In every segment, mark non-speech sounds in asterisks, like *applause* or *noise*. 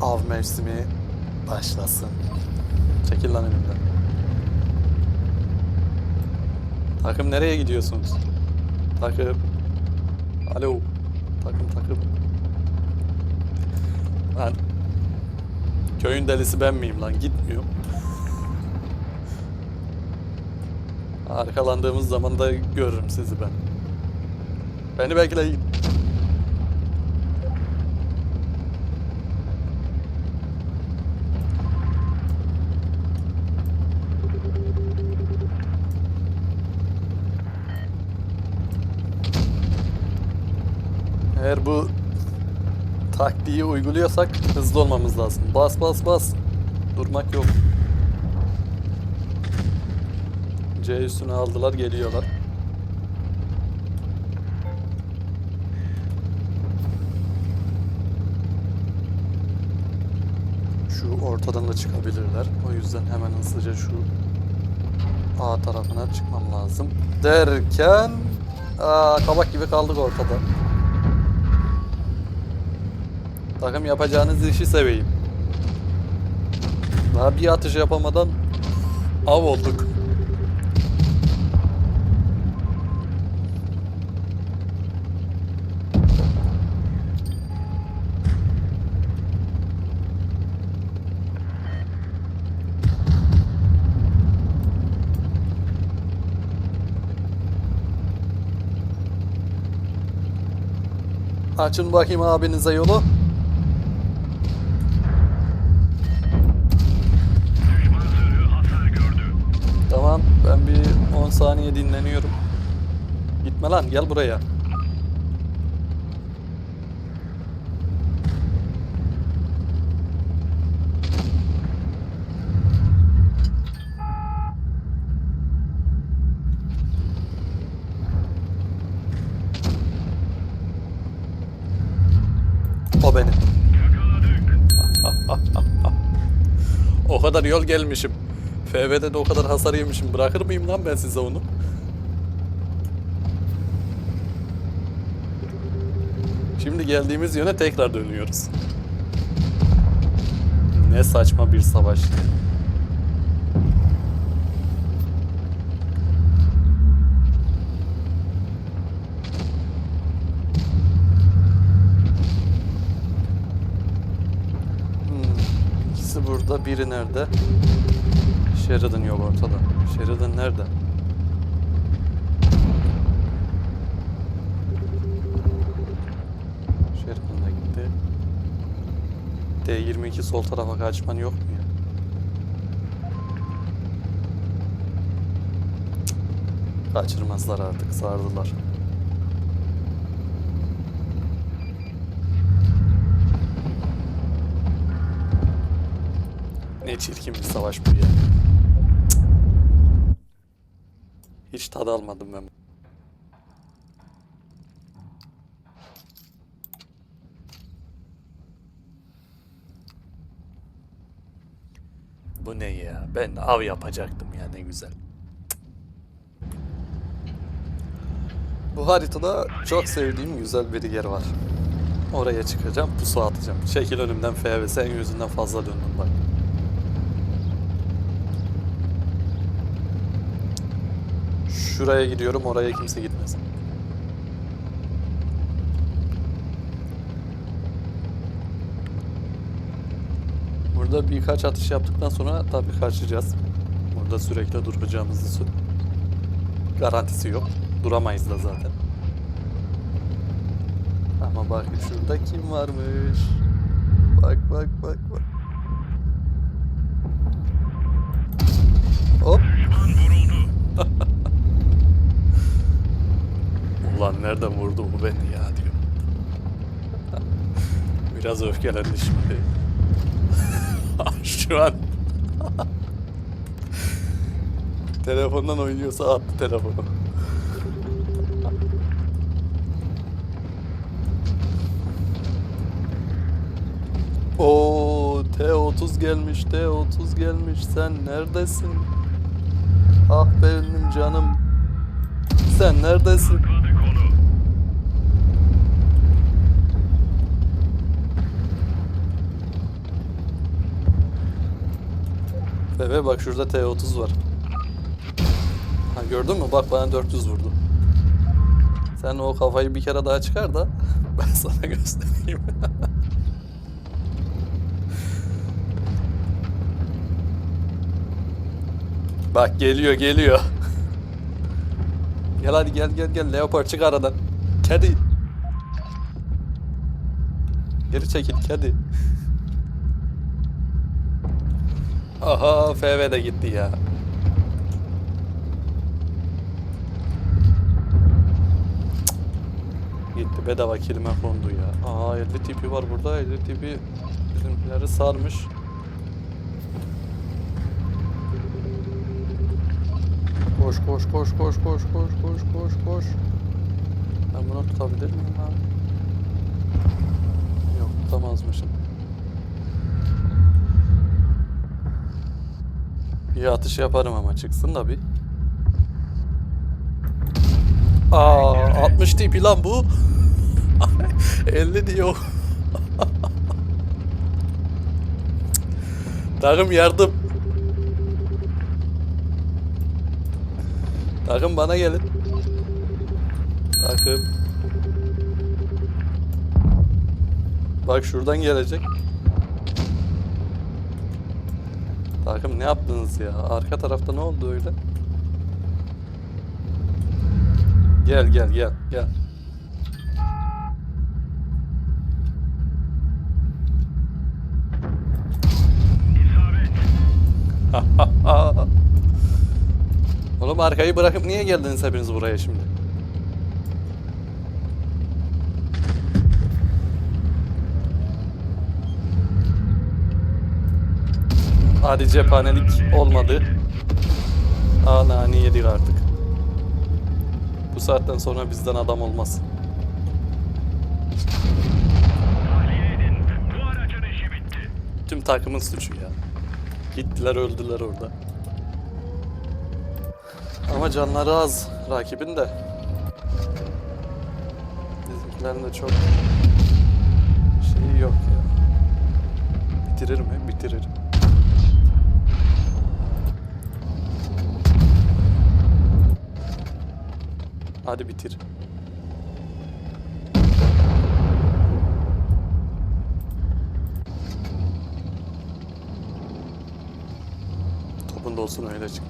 Av mevsimi başlasın. Çekil lan önümden. Takım nereye gidiyorsunuz? Takım. Alo. Takım takım. Lan. Köyün delisi ben miyim lan? Gitmiyorum. Arkalandığımız zaman da görürüm sizi ben. Beni bekleyin. Eğer bu taktiği uyguluyorsak hızlı olmamız lazım. Bas bas bas. Durmak yok. C üstüne aldılar geliyorlar. Şu ortadan da çıkabilirler. O yüzden hemen hızlıca şu A tarafına çıkmam lazım. Derken aa, kabak gibi kaldık ortada. Takım yapacağınız işi seveyim. Daha bir atış yapamadan av olduk. Açın bakayım abinize yolu. Tamam ben bir 10 saniye dinleniyorum. Gitme lan gel buraya. O benim. *laughs* O kadar yol gelmişim. FV'de de o kadar hasar yemişim. Bırakır mıyım lan ben size onu? Şimdi geldiğimiz yöne tekrar dönüyoruz. Ne saçma bir savaş. Burada, biri nerede? Sheridan yok ortada. Sheridan nerede? Sheridan da gitti. D22 sol tarafa kaçman yok mu ya? Kaçırmazlar artık, sardılar. Ne çirkin bir savaş bu ya. Hiç tad almadım ben. Bu ne ya? Ben av yapacaktım ya ne güzel. Bu haritada çok sevdiğim güzel bir yer var. Oraya çıkacağım, pusu atacağım. Çekil önümden FV, sen yüzünden fazla döndüm bak. Şuraya gidiyorum, oraya kimse gitmesin. Burada birkaç atış yaptıktan sonra tabii kaçacağız. Burada sürekli duracağımızı garantisi yok. Duramayız da zaten. Ama bak şurada kim varmış? Bak bak bak bak. Hop. Düşman vuruldu. *laughs* Ulan nereden vurdu bu beni ya diyor. *laughs* Biraz öfkelendi şimdi. *laughs* Şu an *laughs* telefondan oynuyorsa attı telefonu. Oo T30 gelmiş T30 gelmiş sen neredesin? Ah benim canım. sen neredesin? Bebe bak şurada T30 var. Ha gördün mü? Bak bana 400 vurdu. Sen o kafayı bir kere daha çıkar da *laughs* ben sana göstereyim. *laughs* Bak geliyor geliyor. Gel hadi gel gel gel Leopard çık aradan. Kedi. Geri çekil kedi. Aha FV de gitti ya. Gitti bedava kelime kondu ya. Aa 50 tipi var burada. 50 tipi bizimkileri sarmış. Koş koş koş koş koş koş koş koş koş. Ben bunu tutabilir miyim abi? Yok tutamazmışım. Bir atış yaparım ama çıksın da bir. Aa 60 tipi lan bu. *laughs* 50 diyor. Takım yardım. Takım bana gelin. Takım. Bak şuradan gelecek. Takım ne yaptınız ya? Arka tarafta ne oldu öyle? Gel gel gel gel. *laughs* Oğlum arkayı bırakıp niye geldiniz hepiniz buraya şimdi? Hadi cephanelik olmadı. Aa yedik artık. Bu saatten sonra bizden adam olmaz. Tüm takımın suçu ya. Gittiler öldüler orada. Ama canları az rakibin de. Bizimkilerin de çok şeyi yok ya. Bitirir mi? Bitirir. Hadi bitir. Topun da olsun öyle çık.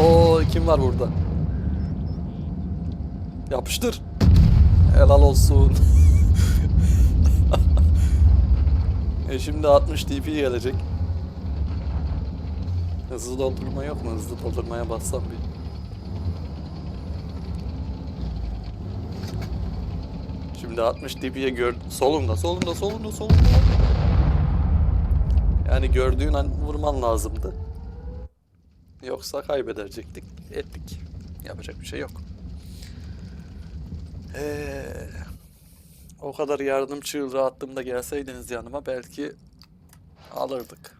Oo kim var burada? Yapıştır. Helal olsun. *laughs* e şimdi 60 TP gelecek. Hızlı doldurma yok mu? Hızlı doldurmaya bassam bir. Şimdi 60 dB'ye gör... Solunda, solunda, solunda, solunda. Yani gördüğün an vurman lazımdı. Yoksa kaybedecektik. Ettik. Yapacak bir şey yok. Ee, o kadar yardım çığlığı gelseydiniz yanıma belki alırdık.